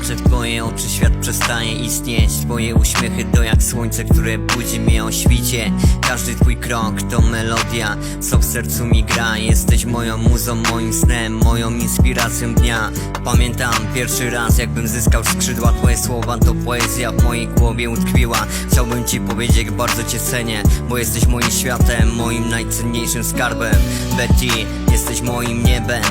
patrzę w twoje oczy, świat przestaje istnieć. Twoje uśmiechy to jak słońce, które budzi mnie o świcie. Każdy twój krok to melodia, co w sercu mi gra. Jesteś moją muzą, moim snem, moją inspiracją dnia. Pamiętam pierwszy raz, jakbym zyskał skrzydła. Twoje słowa to poezja w mojej głowie utkwiła. Chciałbym ci powiedzieć, jak bardzo cię cenię Bo jesteś moim światem, moim najcenniejszym skarbem. Betty, jesteś moim niebem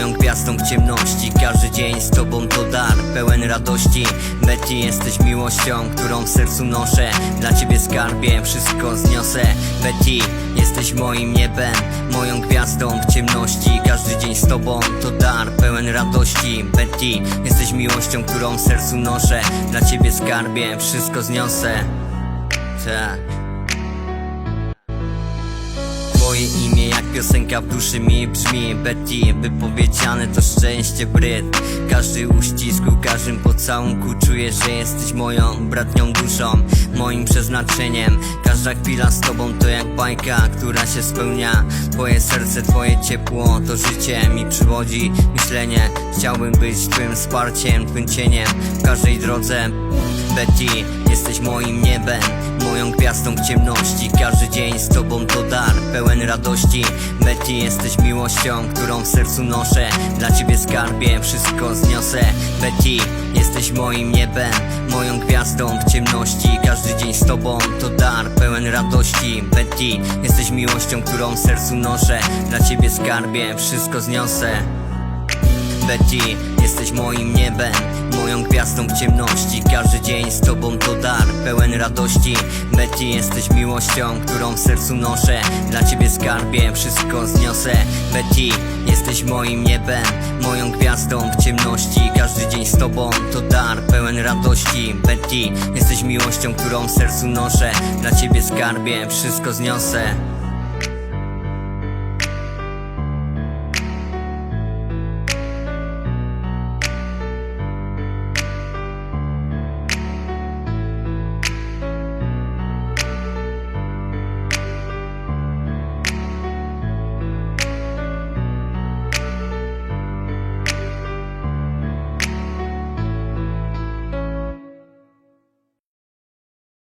Moją gwiazdą w ciemności. Każdy dzień z tobą to dar pełen radości. Betty, jesteś miłością, którą w sercu noszę. Dla ciebie skarbie, wszystko zniosę. Betty, jesteś moim niebem Moją gwiazdą w ciemności. Każdy dzień z tobą to dar pełen radości. Betty, jesteś miłością, którą w sercu noszę. Dla ciebie skarbie, wszystko zniosę. Tak. Twoje imię jak piosenka w duszy mi brzmi Betty, wypowiedziane to szczęście bryt. Każdy uścisk, u każdym pocałunku Czuję, że jesteś moją bratnią duszą Moim przeznaczeniem. Każda chwila z tobą to jak bajka, która się spełnia. Twoje serce, twoje ciepło, to życie mi przywodzi. Myślenie, chciałbym być twym wsparciem, twym cieniem. W każdej drodze Betty, jesteś moim niebem Moją gwiazdą w ciemności. Każdy dzień z tobą to pełen radości. Betty, jesteś miłością, którą w sercu noszę. Dla ciebie skarbie, wszystko zniosę. Betty, jesteś moim niebem Moją gwiazdą w ciemności. Każdy dzień z tobą to dar pełen radości. Betty, jesteś miłością, którą w sercu noszę. Dla ciebie skarbie, wszystko zniosę. Betty, jesteś moim niebem Moją gwiazdą w ciemności. Każdy dzień z tobą to dar pełen radości. Betty, jesteś miłością, którą w sercu noszę. Dla ciebie skarbie, wszystko zniosę. Betty, jesteś moim niebem Moją gwiazdą w ciemności. Każdy dzień z tobą to dar pełen radości. Betty, jesteś miłością, którą w sercu noszę. Dla ciebie skarbie, wszystko zniosę